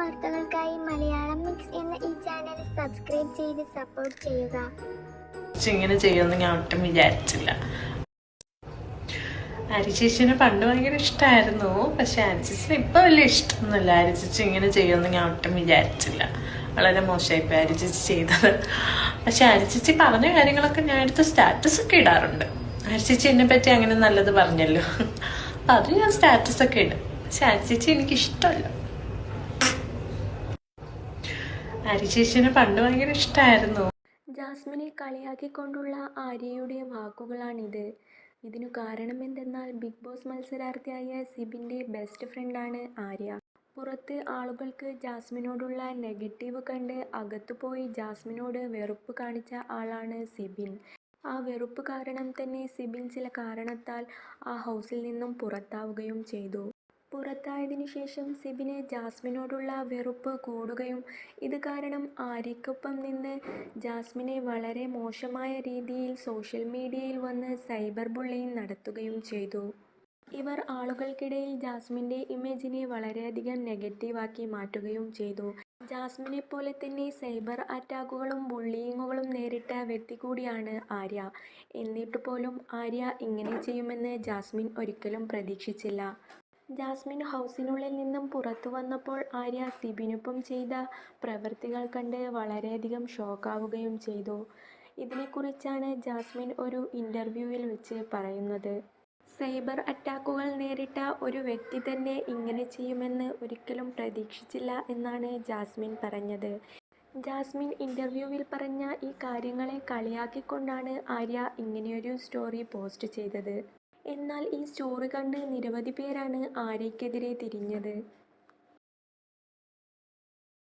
വാർത്തകൾക്കായി മലയാളം മിക്സ് എന്ന ഈ ചാനൽ സബ്സ്ക്രൈബ് ചെയ്ത് സപ്പോർട്ട് ചെയ്യുക. ഇങ്ങനെ ചെയ്യുമെന്ന് ഞാൻ ഒട്ടും വിചാരിച്ചില്ല. അരിചേച്ചിനെ പണ്ട് ഭയങ്കര ഇഷ്ടമായിരുന്നു പക്ഷെ അരിചേച്ചിന് ഇപ്പൊ വലിയ ഇഷ്ടമൊന്നുമില്ല. അരിചേച്ചി ഇങ്ങനെ ചെയ്യുമെന്ന് ഞാൻ ഒട്ടും വിചാരിച്ചില്ല. വളരെ മോശമായിപ്പോയി അരിചേച്ചി ചെയ്തത്. പക്ഷെ അരിചേച്ചി പറഞ്ഞ കാര്യങ്ങളൊക്കെ ഞാൻ എടുത്ത് സ്റ്റാറ്റസ് ഒക്കെ ഇടാറുണ്ട്. അരിചേച്ചി എന്നെ പറ്റി അങ്ങനെ നല്ലത് പറഞ്ഞല്ലോ. അപ്പൊ അത് ഞാൻ സ്റ്റാറ്റസ് ഒക്കെ ഇടും. പക്ഷെ അരിചേച്ചി എനിക്ക് ഇഷ്ടമല്ല. അരിചേച്ചിനെ പണ്ട് ഭയങ്കര ഇഷ്ടമായിരുന്നു ജാസ്മിനെ കളിയാക്കിക്കൊണ്ടുള്ള ആര്യയുടെ വാക്കുകളാണിത്. ഇതിനു കാരണം എന്തെന്നാൽ ബിഗ് ബോസ് മത്സരാർത്ഥിയായ സിബിന്റെ ബെസ്റ്റ് ഫ്രണ്ടാണ് ആര്യ. പുറത്ത് ആളുകൾക്ക് ജാസ്മിനോടുള്ള നെഗറ്റീവ് കണ്ട് അകത്തു പോയി ജാസ്മിനോട് വെറുപ്പ് കാണിച്ച ആളാണ് സിബിൻ. ആ വെറുപ്പ് കാരണം തന്നെ സിബിൻ ചില കാരണത്താൽ ആ ഹൗസിൽ നിന്നും പുറത്താവുകയും ചെയ്തു. പുറത്തായതിനു ശേഷം സിബിന് ജാസ്മിനോടുള്ള വെറുപ്പ് കൂടുകയും ഇത് കാരണം ആര്യയ്ക്കൊപ്പം നിന്ന് ജാസ്മിനെ വളരെ മോശമായ രീതിയിൽ സോഷ്യൽ മീഡിയയിൽ വന്ന് സൈബർ ബുള്ളിങ് നടത്തുകയും ചെയ്തു. ഇവർ ആളുകൾക്കിടയിൽ ജാസ്മിന്റെ ഇമേജിനെ വളരെയധികം നെഗറ്റീവാക്കി മാറ്റുകയും ചെയ്തു. ജാസ്മിനെ പോലെ തന്നെ സൈബർ അറ്റാക്കുകളും ബുള്ളിയിങ്ങുകളും നേരിട്ട വ്യക്തി കൂടിയാണ് ആര്യ. എന്നിട്ട് പോലും ആര്യ ഇങ്ങനെ ചെയ്യുമെന്ന് ജാസ്മിൻ ഒരിക്കലും പ്രതീക്ഷിച്ചില്ല. ജാസ്മിൻ ഹൗസിനുള്ളിൽ നിന്നും പുറത്തു വന്നപ്പോൾ ആര്യ സിബിനൊപ്പം ചെയ്ത പ്രവൃത്തികൾ കണ്ട് വളരെയധികം ഷോക്കാവുകയും ചെയ്തു. ഇതിനെക്കുറിച്ചാണ് ജാസ്മിൻ ഒരു ഇന്റർവ്യൂവിൽ വെച്ച് പറയുന്നത്. സൈബർ അറ്റാക്കുകൾ നേരിട്ട ഒരു വ്യക്തി തന്നെ ഇങ്ങനെ ചെയ്യുമെന്ന് ഒരിക്കലും പ്രതീക്ഷിച്ചില്ല എന്നാണ് ജാസ്മിൻ പറഞ്ഞത്. ജാസ്മിൻ ഇന്റർവ്യൂവിൽ പറഞ്ഞ ഈ കാര്യങ്ങളെ കളിയാക്കിക്കൊണ്ടാണ് ആര്യ ഇങ്ങനെയൊരു സ്റ്റോറി പോസ്റ്റ് ചെയ്തത്. എന്നാൽ ഈ സ്റ്റോറി കണ്ട് നിരവധി പേരാണ് ആര്യയ്ക്കെതിരെ തിരിഞ്ഞത്.